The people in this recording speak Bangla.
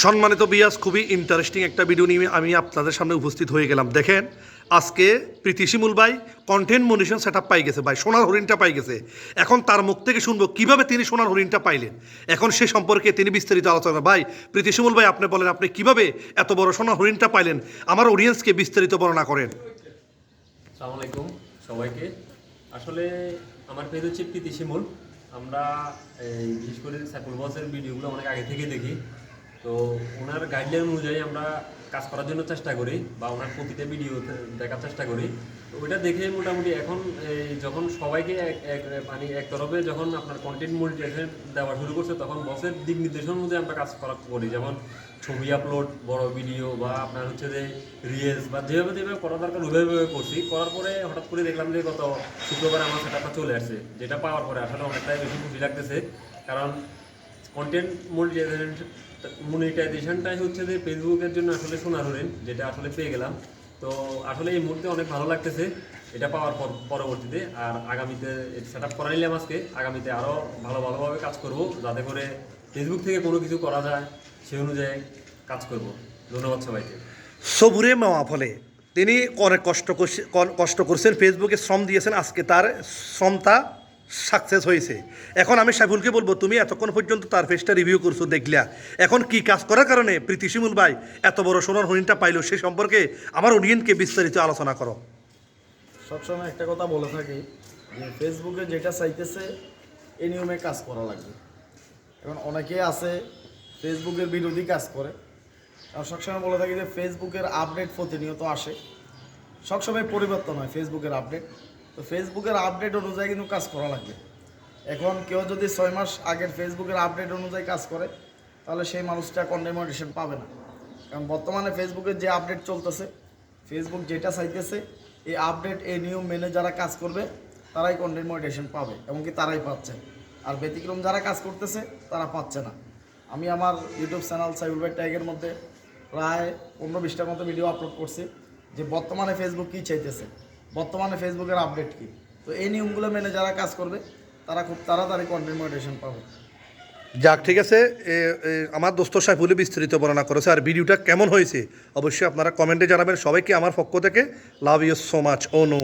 সম্মানিত বিয়াস, খুবই ইন্টারেস্টিং একটা ভিডিও নিয়ে আমি আপনাদের সামনে উপস্থিত হয়ে গেলাম। দেখেন, আজকে প্রীতি শিমুল ভাই কন্টেন্ট মনিশন সেট আপ পাই গেছে ভাই, সোনার হরিণটা পাই গেছে। এখন তার মুখ থেকে শুনব কীভাবে তিনি সোনার হরিণটা পাইলেন। এখন সে সম্পর্কে তিনি বিস্তারিত আলোচনা। ভাই, প্রীতি শিমুল ভাই, আপনি বলেন, আপনি কীভাবে এত বড় সোনার হরিণটা পাইলেন? আমার অডিয়েন্সকে বিস্তারিত বর্ণনা করেন। আলাইকুম সবাইকে। আসলে আমার হচ্ছে প্রীতি শিমুল। আমরা বিশেষ করে সাইকুল বসের ভিডিওগুলো অনেক আগে থেকে দেখি। তো ওনার গাইডলাইন অনুযায়ী আমরা কাজ করার জন্য চেষ্টা করি বা ওনার প্রতিটা ভিডিও দেখার চেষ্টা করি। তো ওইটা দেখে মোটামুটি এখন যখন সবাইকে এক এক মানে এক তরফে যখন আপনার কন্টেন্ট মনিটাইজেশন দেওয়া শুরু করছে, তখন বসের দিক নির্দেশন অনুযায়ী আমরা কাজ করা করি। যেমন ছবি আপলোড বড় ভিডিও বা আপনার হচ্ছে যে রিলস বা যেভাবে যেভাবে করা দরকার ওইভাবে করছি। করার পরে হঠাৎ করে দেখলাম যে গত শুক্রবার আমার সেটা চলে আসছে, যেটা পাওয়ার পরে আসলে অনেকটাই বেশি খুশি লাগতেছে। কারণ কন্টেন্ট মনিটাইজেশন মনিটাইজেশনটাই হচ্ছে যে ফেসবুকের জন্য আসলে সোনার হরিণ, যেটা আসলে পেয়ে গেলাম। তো আসলে এই মুহূর্তে অনেক ভালো লাগতেছে, এটা পাওয়ার পর, পরবর্তীতে। আর আগামীতে সেট আপ করা নিলাম আজকে। আগামীতে আরও ভালো, ভালোভাবে কাজ করব, যাতে করে ফেসবুক থেকে কোনো কিছু করা যায়, সেই অনুযায়ী কাজ করব। ধন্যবাদ সবাইকে। সবুরে মেওয়া ফলে, তিনি অনেক কষ্ট কষ্ট করছেন ফেসবুকে শ্রম দিয়েছেন, আজকে তার শ্রমটা সাকসেস হয়েছে। এখন আমি সাইফুলকে বলব, তুমি এতক্ষণ পর্যন্ত তার ফেসটা রিভিউ করছ, দেখলা। এখন কি কাজ করার কারণে প্রীতি শিমুল ভাই এত বড় সোনার হরিণটা পাইলো, সে সম্পর্কে আমার অডিয়েন্সকে বিস্তারিত আলোচনা করো। সবসময় একটা কথা বলে থাকি যে ফেসবুকে যেটা চাইতেছে এই নিয়মে কাজ করা লাগবে। এখন অনেকে আছে ফেসবুকের বিরোধী কাজ করে। আর সবসময় বলে থাকি যে ফেসবুকের আপডেট প্রতিনিয়ত আসে। সবসময় পরিবর্তন হয় ফেসবুকের আপডেট তো ফেসবুকের আপডেট অনুযায়ী কিন্তু কাজ করা লাগবে। এখন কেউ যদি ছয় মাস আগের ফেসবুকের আপডেট অনুযায়ী কাজ করে, তাহলে সেই মানুষটা কন্ডেমোটেশন পাবে না। কারণ বর্তমানে ফেসবুকের যে আপডেট চলতেছে ফেসবুক যেটা চাইতেছে, এই আপডেট এই নিয়ম মেনে যারা কাজ করবে, তারাই কন্টেন্ট মনিটেশন পাবে, এমনকি তারাই পাচ্ছে। আর ব্যতিক্রম যারা কাজ করতেছে, তারা পাচ্ছে না। আমি আমার ইউটিউব চ্যানেল সাইবুল ভাই ট্যাগের মধ্যে প্রায় পনেরো বিশটার মতো ভিডিও আপলোড করছি, যে বর্তমানে ফেসবুক কী চাইতেছে। বর্তমানে ফেসবুকের আপডেট কী? তো এই নিয়মগুলো মেনে যারা কাজ করবে, তারা খুব তাড়াতাড়ি কন্টেন্ট মনিটেশন পাবে। যাক, ঠিক আছে। আমার দোস্ত সাইফুলে বিস্তারিত বর্ণনা করেছে। আর ভিডিওটা কেমন হয়েছে? অবশ্যই আপনারা কমেন্টে জানাবেন। সবাইকে আমার পক্ষ থেকে লাভ ইউ সো মাচ ও নো